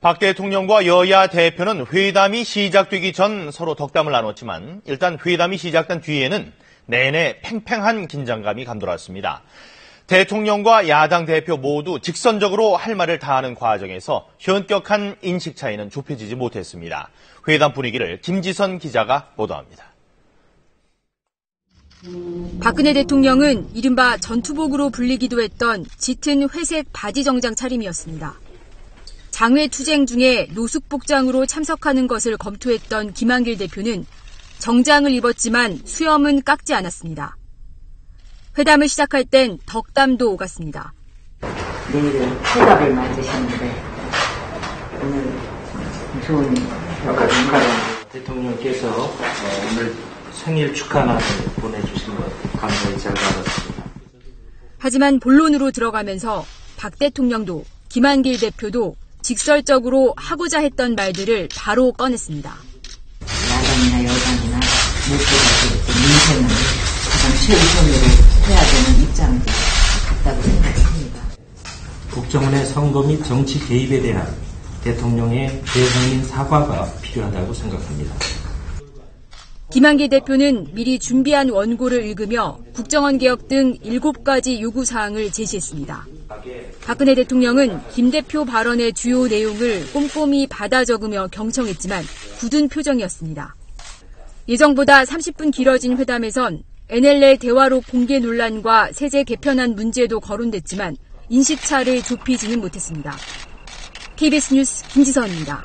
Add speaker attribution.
Speaker 1: 박 대통령과 여야 대표는 회담이 시작되기 전 서로 덕담을 나눴지만 일단 회담이 시작된 뒤에는 내내 팽팽한 긴장감이 감돌았습니다. 대통령과 야당 대표 모두 직선적으로 할 말을 다하는 과정에서 현격한 인식 차이는 좁혀지지 못했습니다. 회담 분위기를 김지선 기자가 보도합니다.
Speaker 2: 박근혜 대통령은 이른바 전투복으로 불리기도 했던 짙은 회색 바지 정장 차림이었습니다. 장외 투쟁 중에 노숙 복장으로 참석하는 것을 검토했던 김한길 대표는 정장을 입었지만 수염은 깎지 않았습니다. 회담을 시작할 땐 덕담도 오갔습니다.
Speaker 3: 내일은 회담을 맞으시는데 오늘 좋은 결과를
Speaker 4: 대통령께서 어, 오늘 생일 축하란을 보내주신 것 감사히 잘 받았습니다.
Speaker 2: 하지만 본론으로 들어가면서 박 대통령도 김한길 대표도 직설적으로 하고자 했던 말들을 바로 꺼냈습니다.
Speaker 3: 야당이나 여당이나 무엇보다도 민생은 가장 최우선으로 해야 되는 입장이 같다고 생각합니다.
Speaker 4: 국정원의 선거 및 정치 개입에 대한 대통령의 대국민 사과가 필요하다고 생각합니다.
Speaker 2: 김한길 대표는 미리 준비한 원고를 읽으며 국정원 개혁 등 7가지 요구사항을 제시했습니다. 박근혜 대통령은 김 대표 발언의 주요 내용을 꼼꼼히 받아 적으며 경청했지만 굳은 표정이었습니다. 예정보다 30분 길어진 회담에선 NLL 대화록 공개 논란과 세제 개편안 문제도 거론됐지만 인식차를 좁히지는 못했습니다. KBS 뉴스 김지선입니다.